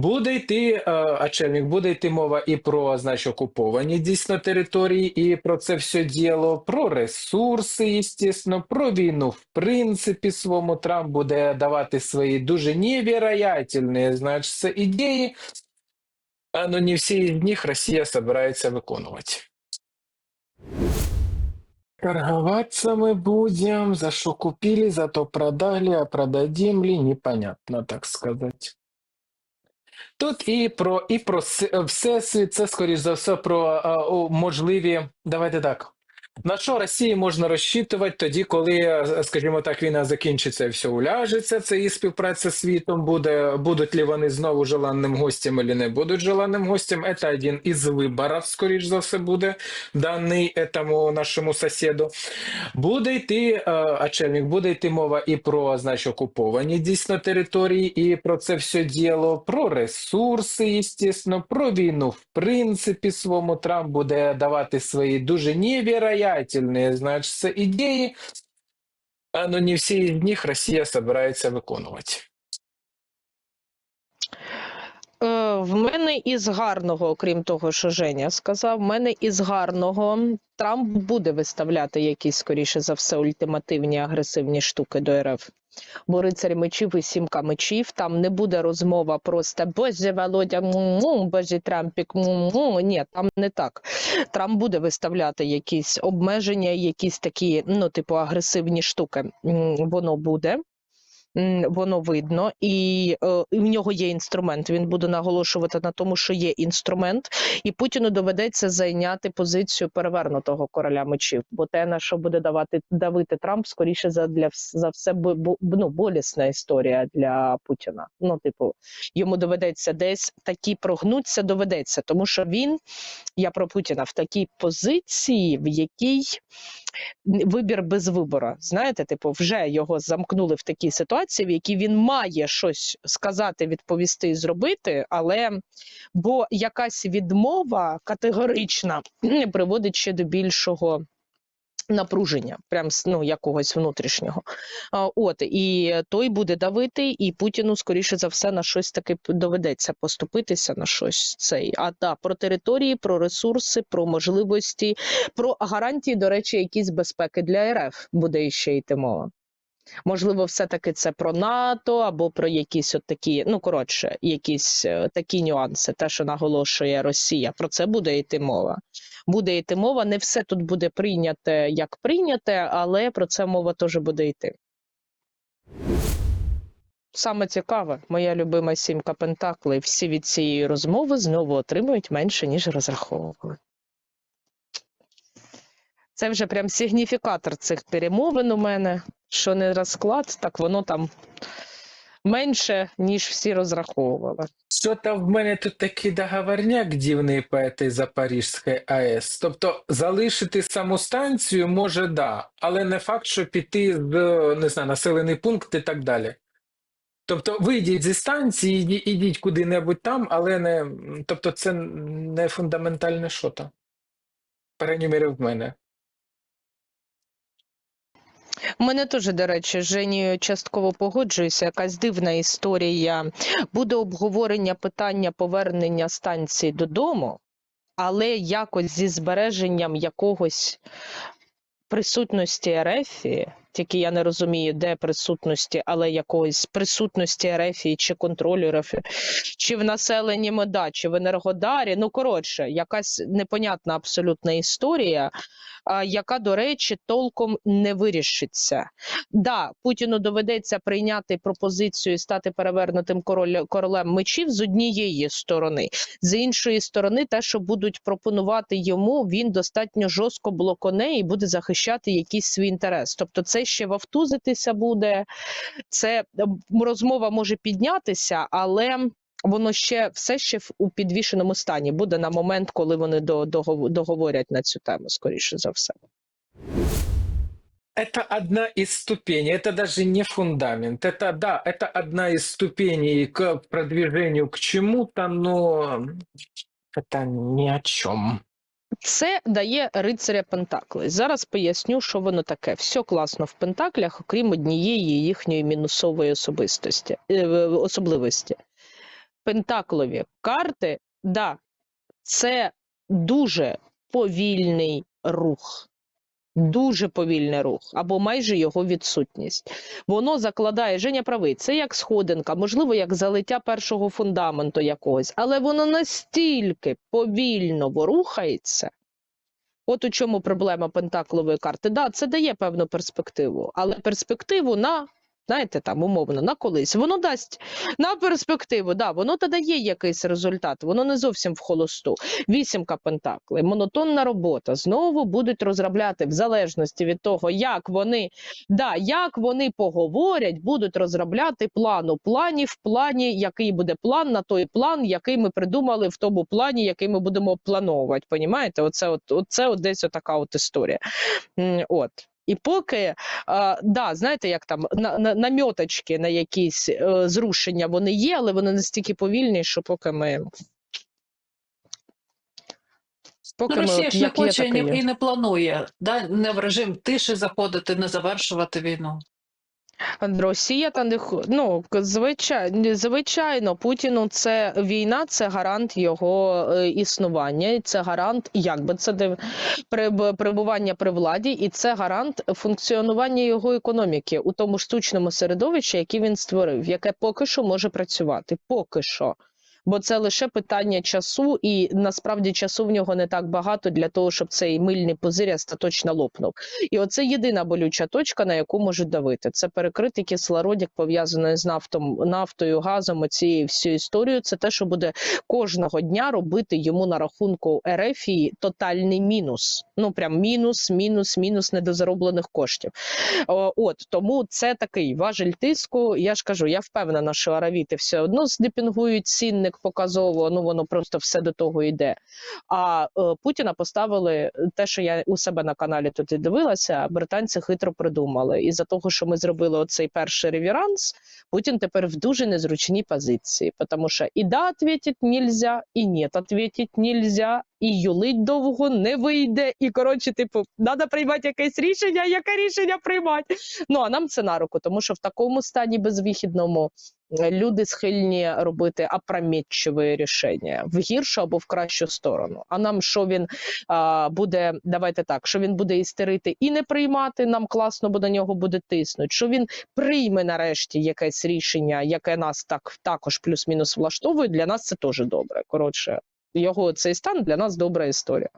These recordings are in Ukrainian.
Буде йти, е, Ачельник, буде йти мова і про значить, окуповані дійсно території, і про це все діло, про ресурси, звісно, про війну, в принципі, своєму Трамп буде давати свої дуже невероятельні, значить, ідеї, але не всі з них Росія збирається виконувати. Торговаться мы будем, за что купили, за то продали, а продадим ли, непонятно, так сказать. Тут і про, і про все це, скоріш за все, про можливі, давайте так. На що Росії можна розчитувати тоді, коли, е, скажімо так, війна закінчиться і все уляжеться, це і співпраця з світом буде, будуть ли вони знову желанним гостем або не будуть желанним гостем. Це один із виборів, скоріш за все, буде даний этому нашому сусіду. Буде йти, е, Ачельник, буде йти мова і про значить, окуповані дійсно території, і про це все діло, про ресурси, звісно, про війну, в принципі, своєму Трамп буде давати свої дуже невероятельні, значит, ідеї, но не всі з них Росія збирається виконувати. Е, в мене із гарного, окрім того, що Женя сказав, в мене із гарного Трамп буде виставляти якісь, скоріше за все, ультимативні агресивні штуки до РФ. Бо рицарі мечів і сімка мечів там не буде розмова просто Боже Володя, му, Боже Трампік, му. ні, там не так. Трамп буде виставляти якісь обмеження, якісь такі, ну, типу, агресивні штуки. Воно буде. Воно видно, і, е, і в нього є інструмент. Він буде наголошувати на тому, що є інструмент, і Путіну доведеться зайняти позицію перевернутого короля мечів. Бо те, на що буде давати давити Трамп, скоріше за для за все ну, болісна історія для Путіна. Ну, типу, йому доведеться десь такі прогнуться, доведеться, тому що він, я про Путіна, в такій позиції, в якій вибір без вибору. Знаєте, типу, вже його замкнули в такій ситуації, в якій він має щось сказати, відповісти і зробити, але бо якась відмова категорична приводить ще до більшого. Напруження, прям ну, якогось внутрішнього. От і той буде давити, і Путіну, скоріше за все, на щось таки доведеться поступитися на щось цей. А да, про території, про ресурси, про можливості, про гарантії, до речі, якісь безпеки для РФ буде іще йти мова. Можливо, все-таки це про НАТО або про якісь от такі, ну коротше, якісь е, такі нюанси, те, що наголошує Росія. Про це буде йти мова. Буде йти мова. Не все тут буде прийняте як прийняте, але про це мова теж буде йти. Саме цікаве, моя любима сімка Пентаклей, всі від цієї розмови знову отримують менше, ніж розраховували. Це вже прям сигніфікатор цих перемовин у мене, що не розклад, так воно там менше, ніж всі розраховували. Що-то в мене тут такий договорняк дивний по этой Запорізькій АЕС. Тобто залишити саму станцію може да, але не факт, що піти з не знаю, населений пункт і так далі. Тобто вийдіть зі станції, ідіть куди-небудь там, але не. Тобто це не фундаментальне що-то. По в мене. Мене теж, до речі, Жені частково погоджуюся. Якась дивна історія. Буде обговорення питання повернення станції додому, але якось зі збереженням якогось присутності РФ, тільки я не розумію, де присутності, але якоїсь присутності РФ чи контролю РФ, чи в населенні МЕДА, чи в Енергодарі. Ну, коротше, якась непонятна абсолютна історія, яка, до речі, толком не вирішиться. Да, Путіну доведеться прийняти пропозицію стати перевернутим король, королем мечів з однієї сторони. З іншої сторони, те, що будуть пропонувати йому, він достатньо жорстко блоконе і буде захищати якийсь свій інтерес. Тобто, це ще вовтузитися буде, це м, розмова може піднятися, але. Воно ще все ще в- у підвішеному стані буде на момент, коли вони до, догов- договорять на цю тему, скоріше за все. Это одна из ступеней, это даже не фундамент. Это, да, это одна из ступеней к продвижению к чему-то, но это ни о чем. Це дає рицаря Пентакли. Зараз поясню, що воно таке. Все класно в Пентаклях, окрім однієї їхньої мінусової особистості, е, особливості. пентаклові карти, да, це дуже повільний рух. Дуже повільний рух, або майже його відсутність. Воно закладає Женя правий. Це як сходинка, можливо, як залиття першого фундаменту якогось, але воно настільки повільно рухається. От у чому проблема пентаклової карти. Да, це дає певну перспективу, але перспективу на, знаєте, там умовно, на колись. Воно дасть на перспективу, да, воно та дає якийсь результат, воно не зовсім в холосту. Вісімка пентаклей, монотонна робота. Знову будуть розробляти в залежності від того, як вони, да, як вони поговорять, будуть розробляти план у плані, в плані, який буде план на той план, який ми придумали в тому плані, який ми будемо плановувати. Понімаєте? Оце от, оце от десь отака от історія. От. І поки, да, знаєте, як там на, на, намьоточки на якісь е, зрушення вони є, але вони настільки повільні, що поки ми. Поки Ну, ми Росія ж не хоче і не планує да? не в режим тиші заходити, не завершувати війну. Росія та не ну звичайно, звичайно, Путіну це війна, це гарант його е, існування, це гарант, як би це приб- перебування при владі, і це гарант функціонування його економіки у тому штучному середовищі, яке він створив, яке поки що може працювати. Поки що. Бо це лише питання часу, і насправді часу в нього не так багато для того, щоб цей мильний пузир остаточно лопнув. І оце єдина болюча точка, на яку можуть давити. Це перекрити кислородик, пов'язаний з нафтом, нафтою, газом, цією всю історію. Це те, що буде кожного дня робити йому на рахунку Ерефії тотальний мінус. Ну прям мінус, мінус, мінус недозароблених коштів. От тому це такий важель тиску. Я ж кажу, я впевнена, що аравіти все одно здепінгують цінник показово. Ну воно просто все до того йде. А е, Путіна поставили те, що я у себе на каналі тут і дивилася. Британці хитро придумали. І за того, що ми зробили оцей перший ревіранс, Путін тепер в дуже незручній позиції, тому що і да відповідати нельзя, і ні, відповідати нельзя, і юлить довго не вийде. І коротше, типу, треба приймати якесь рішення. Яке рішення приймати? Ну а нам це на руку, тому що в такому стані безвихідному е, люди схильні робити опрометчиві рішення в гіршу або в кращу сторону. А нам що він а, буде, давайте так, що він буде істерити і не приймати, нам класно, бо на нього буде тиснути. Що він прийме нарешті якесь рішення, яке нас так також плюс-мінус влаштовує. Для нас це теж добре. Коротше, його цей стан для нас добра історія.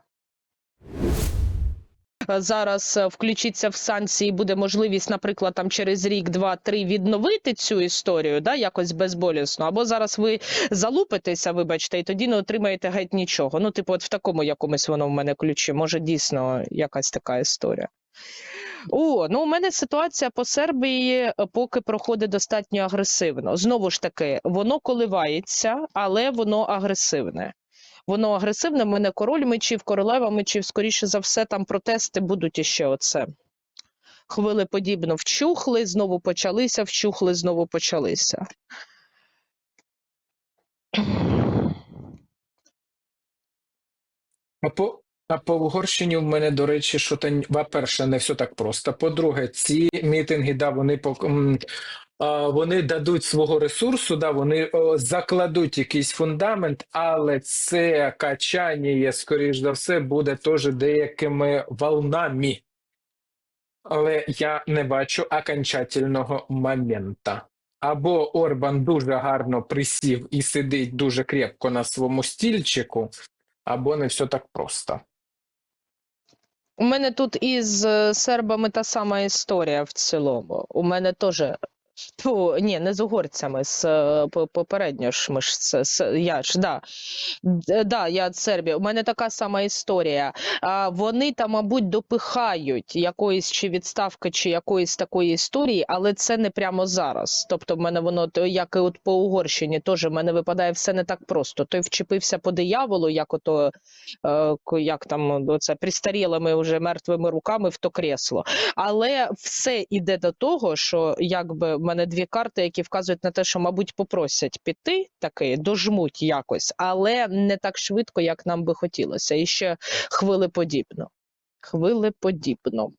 Зараз е, включиться в санкції, буде можливість, наприклад, там через рік, два, три відновити цю історію, да, якось безболісно. Або зараз ви залупитеся, вибачте, і тоді не отримаєте геть нічого. Ну, типу, от в такому якомусь воно в мене ключі. Може, дійсно якась така історія. О, ну у мене ситуація по Сербії е, поки проходить достатньо агресивно. Знову ж таки, воно коливається, але воно агресивне. Воно агресивне. в мене король мечів, королева мечів. Скоріше за все, там протести будуть іще оце. Хвили подібно вчухли, знову почалися, вчухли, знову почалися. А по, а по Угорщині в мене, до речі, що то, по-перше, не все так просто. По-друге, ці мітинги, да, вони вони дадуть свого ресурсу, да, вони закладуть якийсь фундамент, але це качання, скоріш за все, буде теж деякими волнами. Але я не бачу окончательного момента. Або Орбан дуже гарно присів і сидить дуже крепко на своєму стільчику, або не все так просто. У мене тут із е, сербами та сама історія в цілому. У мене теж. Тьфу, ні, не з угорцями, з е, попередньо ж ми ж це- я ж да. Да, я з Сербії. У мене така сама історія. А, вони там, мабуть, допихають якоїсь чи відставки, чи якоїсь такої історії, але це не прямо зараз. Тобто, в мене воно як і от по Угорщині, теж в мене випадає все не так просто. Той вчепився по дияволу, як ото е, як там оце пристарілими вже мертвими руками в то кресло. Але все іде до того, що якби в мене дві карти, які вказують на те, що, мабуть, попросять піти таки, дожмуть якось, але не так швидко, як нам би хотілося. І ще хвилеподібно. Хвилеподібно.